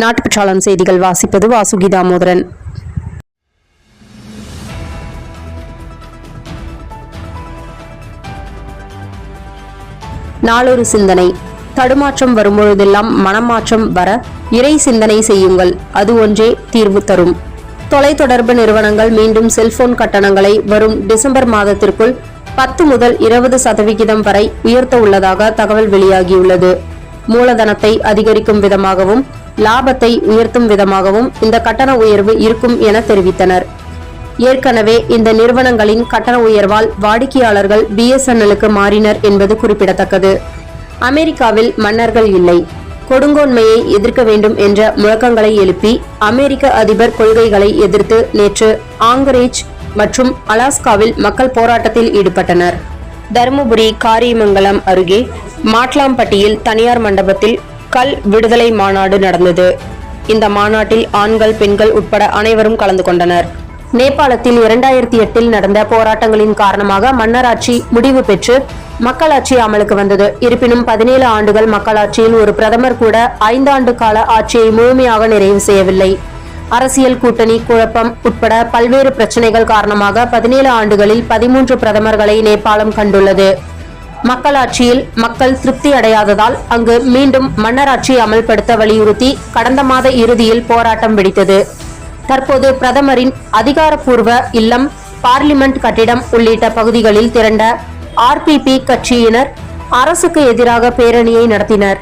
நாட்டுப்பற்றாளன் செய்திகள் வாசிப்பது வாசுகி தாமோதரன் நாளொரு சிந்தனை. தடுமாற்றம் வரும்பொழுதெல்லாம் மனமாற்றம் வர இறை சிந்தனை செய்யுங்கள். அது ஒன்றே தீர்வு தரும். தொலைத்தொடர்பு நிறுவனங்கள் மீண்டும் செல்போன் கட்டணங்களை வரும் டிசம்பர் மாதத்திற்குள் பத்து முதல் இருபது சதவிகிதம் வரை உயர்த்த உள்ளதாக தகவல் வெளியாகியுள்ளது. மூலதனத்தை அதிகரிக்கும் விதமாகவும் லாபத்தை உயர்த்தும் விதமாகவும் இந்த கட்டண உயர்வு இருக்கும் என தெரிவித்தனர். ஏற்கனவே இந்த நிறுவனங்களின் கட்டண உயர்வால் வாடிக்கையாளர்கள் பிஎஸ்என்எலுக்கு மாறினர் என்பது குறிப்பிடத்தக்கது. அமெரிக்காவில் மன்னர்கள் இல்லை. கொடுங்கோன்மையை எதிர்க்க வேண்டும் என்ற முழக்கங்களை எழுப்பி அமெரிக்க அதிபர் கொள்கைகளை எதிர்த்து நேற்று ஆங்கரேஜ் மற்றும் அலாஸ்காவில் மக்கள் போராட்டத்தில் ஈடுபட்டனர். தருமபுரி காரியமங்கலம் அருகே மாட்லாம்பட்டியில் தனியார் மண்டபத்தில் கல் விடுதலை மாநாடு நடந்தது. இந்த மாநாட்டில் ஆண்கள் பெண்கள் உட்பட அனைவரும் கலந்து கொண்டனர். நேபாளத்தில் இரண்டாயிரத்தி எட்டில் நடந்த போராட்டங்களின் காரணமாக மன்னராட்சி முடிவு பெற்று மக்களாட்சி அமலுக்கு வந்தது. இருப்பினும் பதினேழு ஆண்டுகள் மக்களாட்சியில் ஒரு பிரதமர் கூட ஐந்தாண்டு கால ஆட்சியை முழுமையாக நிறைவு செய்யவில்லை. அரசியல் கூட்டணி குழப்பம் உட்பட பல்வேறு பிரச்சனைகள் காரணமாக பதினேழு ஆண்டுகளில் பதிமூன்று பிரதமர்களை நேபாளம் கண்டுள்ளது. மக்களாட்சியில் மக்கள் திருப்தி அடையாததால் அங்கு மீண்டும் மன்னராட்சி அமல்படுத்த வலியுறுத்தி கடந்த மாத இறுதியில் போராட்டம் வெடித்தது. தற்போது பிரதமரின் அதிகாரப்பூர்வ இல்லம் பார்லிமெண்ட் கட்டிடம் உள்ளிட்ட பகுதிகளில் திரண்ட ஆர்பிபி கட்சியினர் அரசுக்கு எதிராக பேரணியை நடத்தினர்.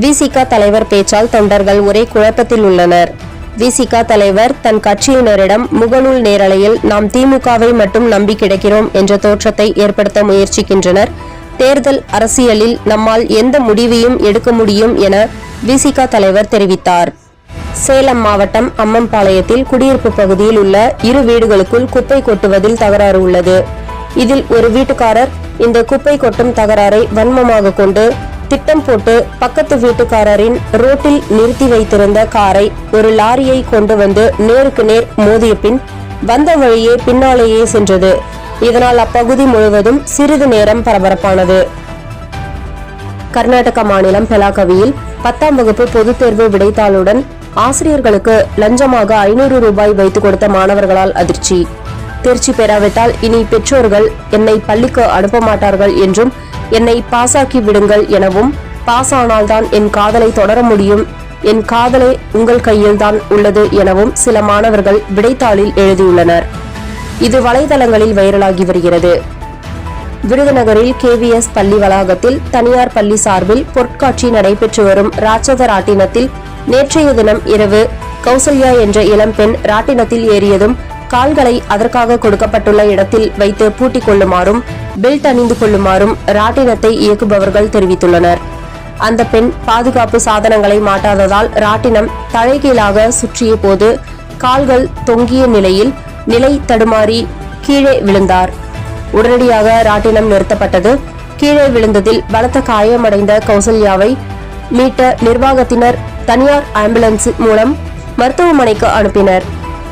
விசிக தலைவர் பேச்சால் தொண்டர்கள் ஒரே குழப்பத்தில் உள்ளனர். விசிக தலைவர் தன் கட்சியினரிடம் முகநூல் நேரலையில் நாம் திமுகவை மட்டும் நம்பி கிடக்கிறோம் என்ற தோற்றத்தை ஏற்படுத்த முயற்சிக்கின்றனர். தேர்தல் அரசியலில் நம்மால் எந்த முடிவையும் எடுக்க முடியும் என விசிக தலைவர் தெரிவித்தார். சேலம் மாவட்டம் அம்மம்பாளையத்தில் குடியிருப்பு பகுதியில் உள்ள இரு வீடுகளுக்குள் குப்பை கொட்டுவதில் தகராறு உள்ளது. இதில் ஒரு வீட்டுக்காரர் இந்த குப்பை கொட்டும் தகராறை வன்மமாக கொண்டு திட்டம் போட்டு பக்கத்து வீட்டுக்காரரின் ரோட்டில் நிறுத்தி வைத்திருந்த காரை ஒரு லாரியை கொண்டு வந்து நேருக்கு நேர் மோதிய பின் வந்த வழியே பின்னாலேயே சென்றது. இதனால் அப்பகுதி முழுவதும் சிறிது நேரம் பரபரப்பானது. கர்நாடக மாநிலம் பெலாகவியில் பத்தாம் வகுப்பு பொதுத் தேர்வு விடைத்தாளுடன் ஆசிரியர்களுக்கு லஞ்சமாக ஐநூறு ரூபாய் வைத்துக் கொடுத்த மாணவர்களால் அதிர்ச்சி. தேர்ச்சி பெறாவிட்டால் இனி பெற்றோர்கள் என்னை பள்ளிக்கு அனுப்ப மாட்டார்கள் என்றும் என்னை பாசாக்கி விடுங்கள் எனவும் பாஸ் ஆனால்தான் என் காதலை தொடர முடியும் என் காதலை உங்கள் கையில்தான் உள்ளது எனவும் சில மாணவர்கள் விடைத்தாளில் எழுதியுள்ளனர். இது வலைதளங்களில் வைரலாகி வருகிறது. விருதுநகரில் கேவிஎஸ் பள்ளி வளாகத்தில் தனியார் பள்ளி சார்பில் பொற்காட்சி நடைபெற்று வரும் ராட்சத ராட்டினத்தில் நேற்றைய தினம் இரவு கௌசல்யா என்ற இளம்பெண் ராட்டினத்தில் ஏறியதும் கால்களை அதற்காக கொடுக்கப்பட்டுள்ள இடத்தில் வைத்து பூட்டிக் கொள்ளுமாறும் பெல்ட் அணிந்து கொள்ளுமாறும் ராட்டினத்தை இயக்குபவர்கள் தெரிவித்துள்ளனர். அந்த பெண் பாதுகாப்பு சாதனங்களை மாட்டாததால் ராட்டினம் தலைகீழாக சுற்றிய போது கால்கள் தொங்கிய நிலையில் நிலை தடுமாறி கீழே விழுந்தார். உடனடியாக ராட்டினம் நிறுத்தப்பட்டது. கீழே விழுந்ததில் பலத்த காயமடைந்த கௌசல்யாவை மீட்ட நிர்வாகத்தினர் தனியார் ஆம்புலன்ஸ் மூலம் மருத்துவமனைக்கு அனுப்பினர்.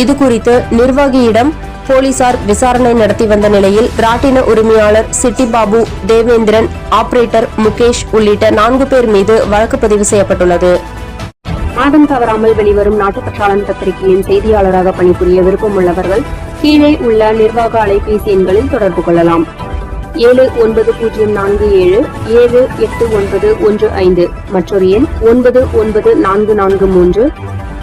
இது குறித்து நிர்வாகியிடம் போலீசார் விசாரணை நடத்தி வந்த நிலையில் ராட்டின உரிமையாளர் சிட்டி பாபு தேவேந்திரன் ஆபரேட்டர் முகேஷ் உள்ளிட்ட நான்கு பேர் மீது வழக்கு பதிவு செய்யப்பட்டுள்ளது. மாதம் தவறாமல் வெளிவரும் நாட்டுப்பற்றாளன் பத்திரிகையின் செய்தியாளராக பணிபுரிய விருப்பம் உள்ளவர்கள் கீழே உள்ள நிர்வாக அலைபேசி எண்களில் தொடர்பு கொள்ளலாம். ஏழு ஒன்பது பூஜ்ஜியம் நான்கு ஏழு ஏழு எட்டு ஒன்பது ஒன்று ஐந்து மற்றொரு எண் ஒன்பது ஒன்பது நான்கு நான்கு மூன்று